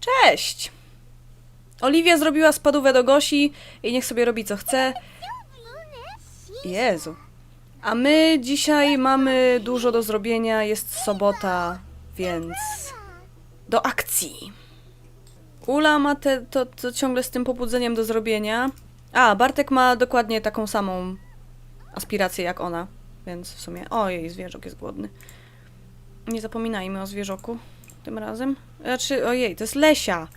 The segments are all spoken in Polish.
Cześć! Oliwia zrobiła spadówę do Gosi i niech sobie robi co chce. Jezu. A my dzisiaj mamy dużo do zrobienia, jest sobota, więc do akcji. Ula ma te, to, to ciągle z tym pobudzeniem do zrobienia. A, Bartek ma dokładnie taką samą aspirację jak ona, więc w sumie... Ojej, zwierzok jest głodny. Nie zapominajmy o zwierzoku tym razem. Znaczy, ojej, to jest Lesia.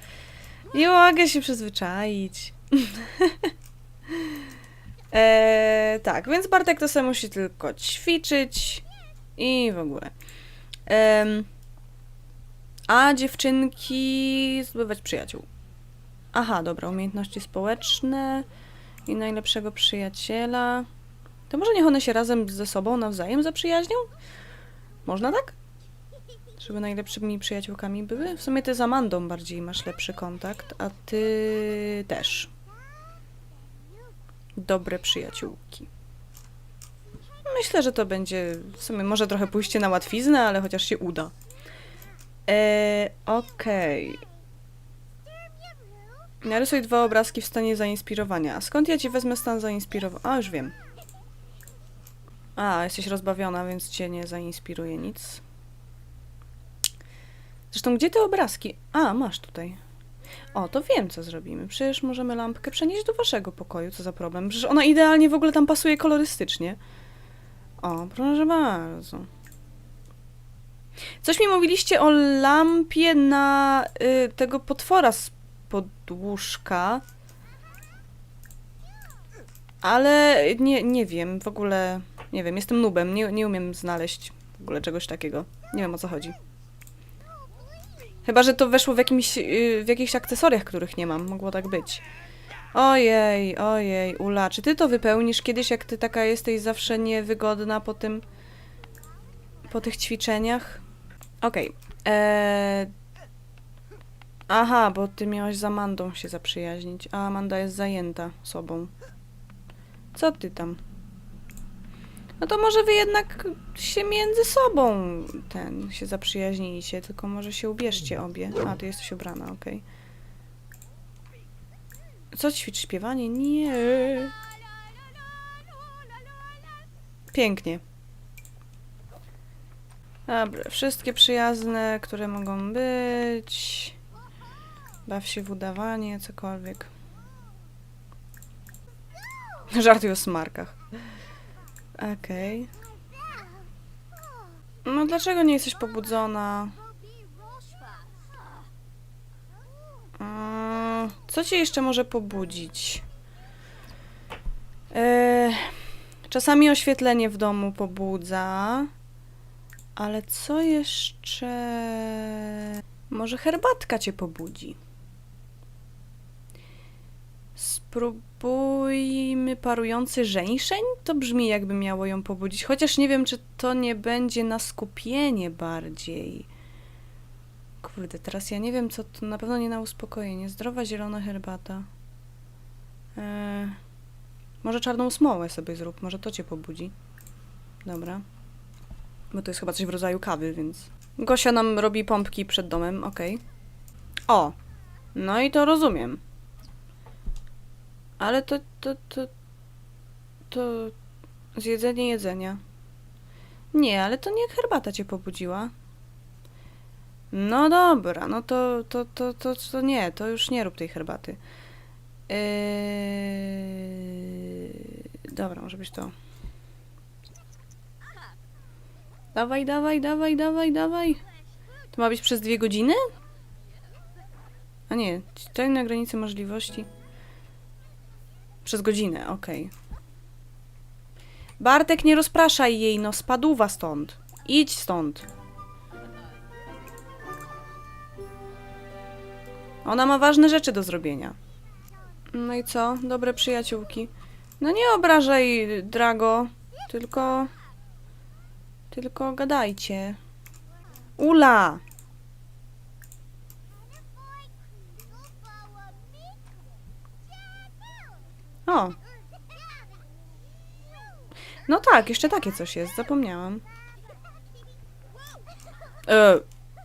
Nie mogę się przyzwyczaić. e, tak, więc Bartek to sobie musi tylko ćwiczyć i w ogóle. Em, a dziewczynki zdobywać przyjaciół. Aha, dobra, umiejętności społeczne i najlepszego przyjaciela. To może niech one się razem ze sobą nawzajem zaprzyjaźnią? Można tak? Żeby najlepszymi przyjaciółkami były? W sumie ty z Amandą bardziej masz lepszy kontakt, a ty też. Dobre przyjaciółki. Myślę, że to będzie w sumie może trochę pójście na łatwiznę, ale chociaż się uda. Eee, okej. Narysuj dwa obrazki w stanie zainspirowania. A skąd ja ci wezmę stan zainspirowania? A, już wiem. A, jesteś rozbawiona, więc cię nie zainspiruje nic. Zresztą, gdzie te obrazki? A, masz tutaj. O, to wiem, co zrobimy. Przecież możemy lampkę przenieść do waszego pokoju. Co za problem? Przecież ona idealnie w ogóle tam pasuje kolorystycznie. O, proszę bardzo. Coś mi mówiliście o lampie na y, tego potwora z podłóżka. Ale nie, nie wiem, w ogóle nie wiem, jestem nubem, nie, nie umiem znaleźć w ogóle czegoś takiego. Nie wiem o co chodzi. Chyba, że to weszło w, jakimś, yy, w jakichś akcesoriach, których nie mam. Mogło tak być. Ojej, ojej, Ula, czy ty to wypełnisz kiedyś, jak ty taka jesteś zawsze niewygodna po tym... po tych ćwiczeniach? Okej. Eee... Aha, bo ty miałaś z Amandą się zaprzyjaźnić, a Amanda jest zajęta sobą. Co ty tam? No to może wy jednak się między sobą ten się zaprzyjaźnijcie, tylko może się ubierzcie obie. A, ty jesteś ubrana, okej. Co ćwicz śpiewanie? Nie. Pięknie. Dobra, wszystkie przyjazne, które mogą być. Baw się w udawanie, cokolwiek. Żartuj o smarkach. Okej. No dlaczego nie jesteś pobudzona? Co cię jeszcze może pobudzić? E, czasami oświetlenie w domu pobudza. Ale co jeszcze? Może herbatka cię pobudzi. Spróbujmy parujący żeńszeń? To brzmi jakby miało ją pobudzić. Chociaż nie wiem, czy to nie będzie na skupienie bardziej. Kurde, teraz ja nie wiem, co to na pewno nie na uspokojenie. Zdrowa zielona herbata. Eee, może czarną smołę sobie zrób, może to cię pobudzi. Dobra. Bo to jest chyba coś w rodzaju kawy, więc. Gosia nam robi pompki przed domem, okej. O! No i to rozumiem. Ale to, to, to, to zjedzenie jedzenia. Nie, ale to nie herbata cię pobudziła. No dobra, no to, to, to, to, to nie, to już nie rób tej herbaty. Yy... Dobra, może być to. Dawaj, dawaj, dawaj, dawaj, dawaj. To ma być przez dwie godziny? A nie, tutaj na granicy możliwości. Przez godzinę, okej. Bartek, nie rozpraszaj jej, no spaduwa stąd. Idź stąd. Ona ma ważne rzeczy do zrobienia. No i co? Dobre przyjaciółki. No nie obrażaj, Drago, tylko... Tylko gadajcie. Ula! O! No tak, jeszcze takie coś jest, zapomniałam. E,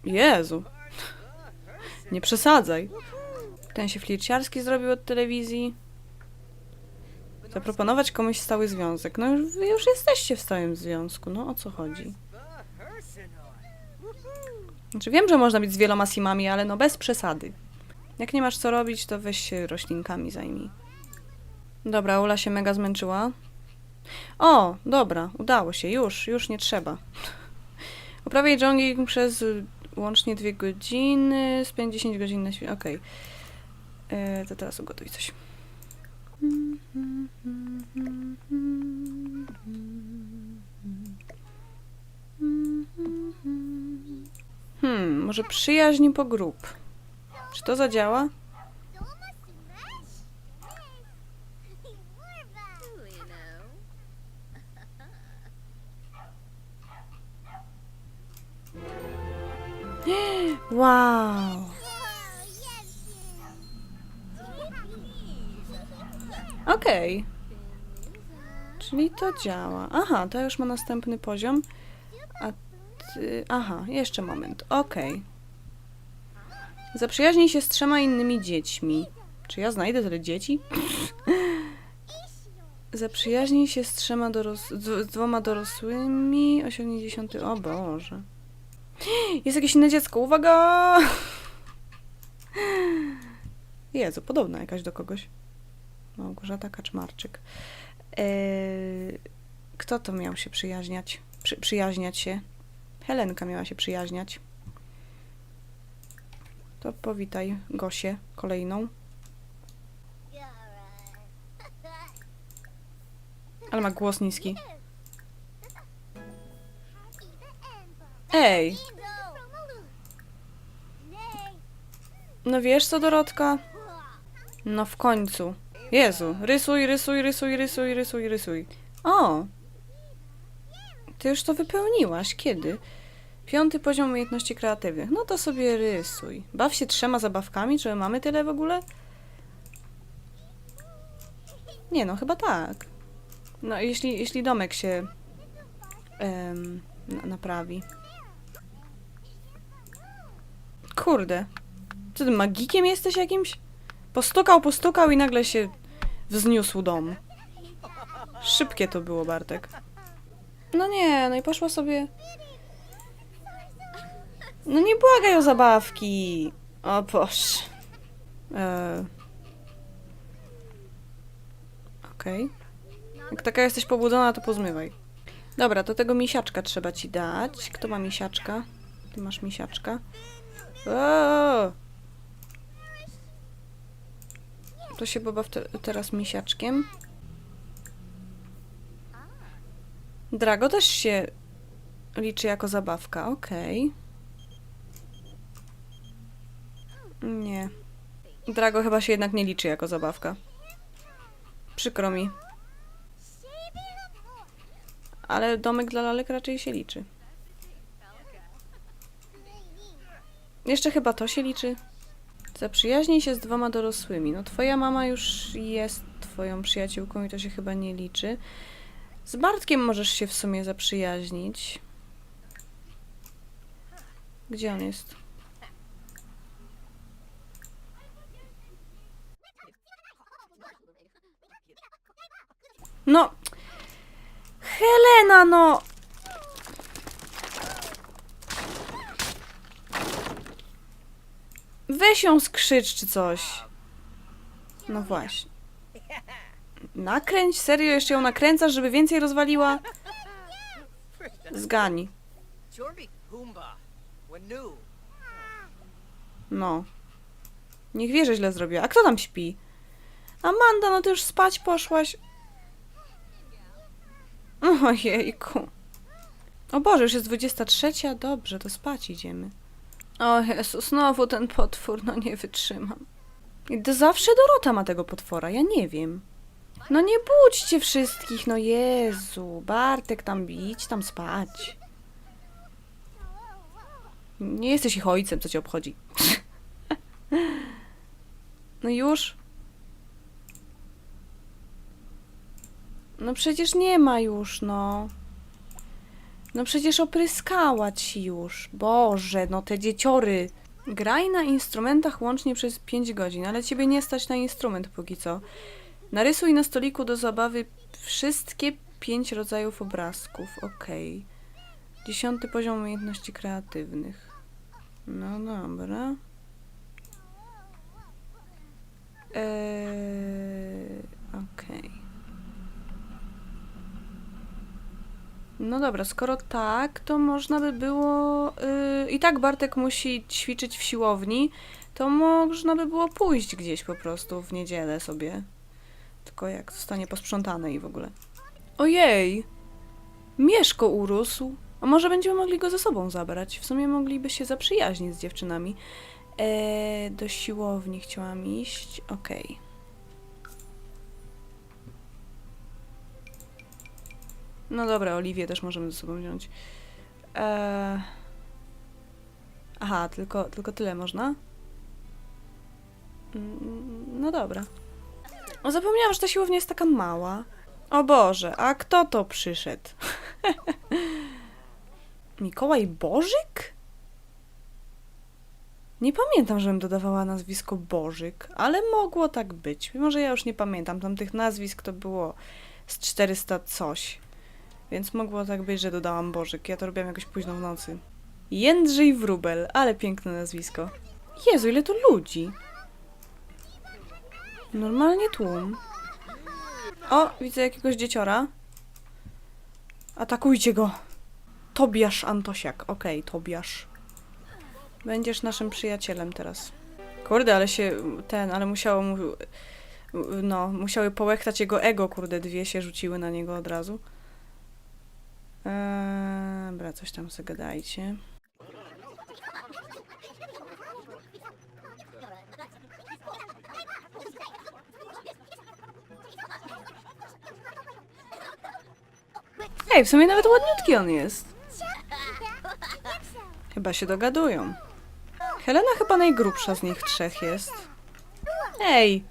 Jezu. Nie przesadzaj. Ten się flirciarski zrobił od telewizji. Zaproponować komuś stały związek. No już, już jesteście w stałym związku. No o co chodzi? Znaczy wiem, że można być z wieloma simami, ale no bez przesady. Jak nie masz co robić, to weź się roślinkami zajmij. Dobra, Ula się mega zmęczyła. O, dobra, udało się, już, już nie trzeba. Uprawiaj jogging przez łącznie dwie godziny, spędź 10 godzin na świecie. Okej. E, To teraz ugotuj coś. Hmm, może przyjaźń po grup. Czy to zadziała? Wow. Okej. Czyli to działa. Aha, to już ma następny poziom. A ty... Aha, jeszcze moment. Okej. Zaprzyjaźnij się z trzema innymi dziećmi. Czy ja znajdę tyle dzieci? Zaprzyjaźnij się z trzema doros... z dwoma dorosłymi. Osiągnij dziesiąty... O Boże. Jest jakieś inne dziecko. Uwaga! Jezu, podobna jakaś do kogoś. Małgorzata Kaczmarczyk. Eee, kto to miał się przyjaźniać? Przy, przyjaźniać się? Helenka miała się przyjaźniać. To powitaj Gosię kolejną. Ale ma głos niski. Ej, no wiesz co, Dorotka? No w końcu. Jezu, rysuj, rysuj, rysuj, rysuj, rysuj, rysuj. O! Ty już to wypełniłaś. Kiedy? Piąty poziom umiejętności kreatywnych. No to sobie rysuj. Baw się trzema zabawkami, czy my mamy tyle w ogóle? Nie no, chyba tak. No, jeśli, jeśli domek się em, na, naprawi. Kurde. Co ty, magikiem jesteś jakimś? Postukał, postukał i nagle się wzniósł dom. Szybkie to było, Bartek. No nie, no i poszła sobie... No nie błagaj o zabawki. O Boże. Eee. Okej. Jak taka jesteś pobudzona, to pozmywaj. Dobra, to tego misiaczka trzeba ci dać. Kto ma misiaczka? Ty masz misiaczka. To się pobaw te teraz misiaczkiem. Drago też się liczy jako zabawka, okej. Nie. Drago chyba się jednak nie liczy jako zabawka. Przykro mi. Ale domek dla lalek raczej się liczy. Jeszcze chyba to się liczy. Zaprzyjaźnij się z dwoma dorosłymi. No twoja mama już jest twoją przyjaciółką i to się chyba nie liczy. Z Bartkiem możesz się w sumie zaprzyjaźnić. Gdzie on jest? No! Helena, no! Weź ją skrzycz czy coś. No właśnie. Nakręć? Serio? Jeszcze ją nakręcasz, żeby więcej rozwaliła? Zgani. No. Niech wie, że źle zrobiła. A kto tam śpi? Amanda, no ty już spać poszłaś. Ojejku. O Boże, już jest 23. Dobrze, to spać idziemy. O Jezu, znowu ten potwór, no nie wytrzymam. I to zawsze Dorota ma tego potwora, ja nie wiem. No nie budźcie wszystkich, no Jezu. Bartek tam idź tam spać. Nie jesteś ich ojcem, co cię obchodzi. No już? No przecież nie ma już, no. No przecież opryskała ci już. Boże, no te dzieciory. Graj na instrumentach łącznie przez 5 godzin, ale ciebie nie stać na instrument póki co. Narysuj na stoliku do zabawy wszystkie 5 rodzajów obrazków. Okej. Dziesiąty poziom umiejętności kreatywnych. No dobra. Eee, Okej. No dobra, skoro tak, to można by było. Yy, I tak Bartek musi ćwiczyć w siłowni, to można by było pójść gdzieś po prostu w niedzielę sobie. Tylko jak zostanie posprzątane i w ogóle. Ojej! Mieszko urósł. A może będziemy mogli go ze sobą zabrać? W sumie mogliby się zaprzyjaźnić z dziewczynami. Eee, do siłowni chciałam iść. Okej. No dobra, Oliwię też możemy ze sobą wziąć. Eee... Aha, tylko, tylko tyle można? Mm, No dobra. O, zapomniałam, że ta siłownia jest taka mała. O Boże, a kto to przyszedł? Mikołaj Bożyk? Nie pamiętam, żebym dodawała nazwisko Bożyk, ale mogło tak być. Mimo, że ja już nie pamiętam, tam tych nazwisk to było z 400 coś. Więc mogło tak być, że dodałam Bożyk. Ja to robiłam jakoś późno w nocy. Jędrzej Wróbel, ale piękne nazwisko. Jezu, ile tu ludzi. Normalnie tłum. O, widzę jakiegoś dzieciora. Atakujcie go. Tobiasz Antosiak. Okej, Tobiasz. Będziesz naszym przyjacielem teraz. Kurde, ale się ten, ale musiało mu. No, musiały połechtać jego ego, kurde, dwie się rzuciły na niego od razu. Eee, coś tam zagadajcie. Ej, w sumie nawet ładniutki on jest. Chyba się dogadują. Helena chyba najgrubsza z nich trzech jest. Ej,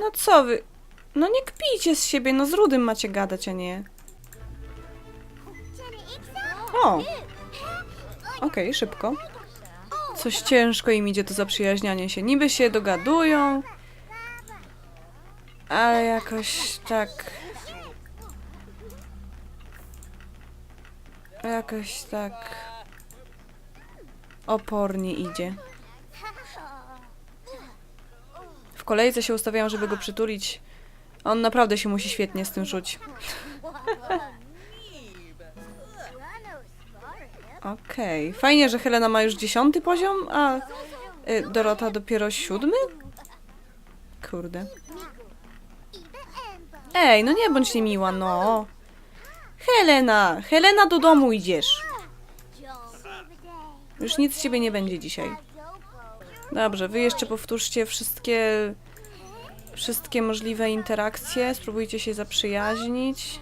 no co wy? No nie kpijcie z siebie, no z Rudym macie gadać, a nie... O! Okej, szybko. Coś ciężko im idzie to zaprzyjaźnianie się. Niby się dogadują, ale jakoś tak... Jakoś tak... Opornie idzie. W kolejce się ustawiają, żeby go przytulić. On naprawdę się musi świetnie z tym czuć. Okej. Fajnie, że Helena ma już dziesiąty poziom, a y, Dorota dopiero siódmy? Kurde. Ej, no nie bądź niemiła, no. Helena! Helena, do domu idziesz. Już nic z ciebie nie będzie dzisiaj. Dobrze, wy jeszcze powtórzcie wszystkie wszystkie możliwe interakcje, spróbujcie się zaprzyjaźnić.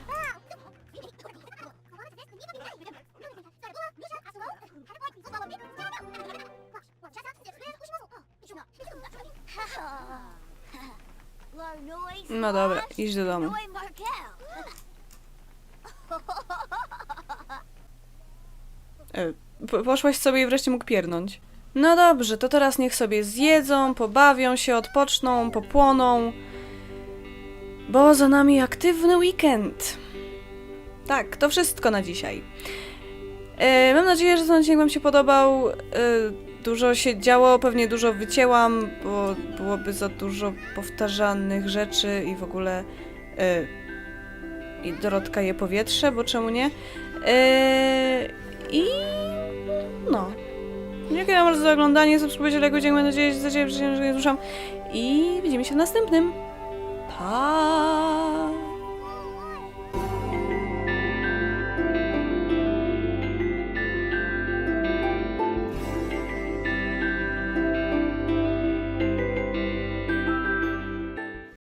No dobra, idź do domu. E, po- Poszłaś sobie i wreszcie mógł piernąć. No dobrze, to teraz niech sobie zjedzą, pobawią się, odpoczną, popłoną. Bo za nami aktywny weekend. Tak, to wszystko na dzisiaj. E, mam nadzieję, że ten odcinek Wam się podobał. E, dużo się działo, pewnie dużo wycięłam, bo byłoby za dużo powtarzanych rzeczy i w ogóle. E, I Dorotka je powietrze, bo czemu nie? E, I. No. Dziękuję bardzo za oglądanie, subskrybujcie, lajkujcie, mam nadzieję, że że nie ruszam. I widzimy się w następnym. Pa!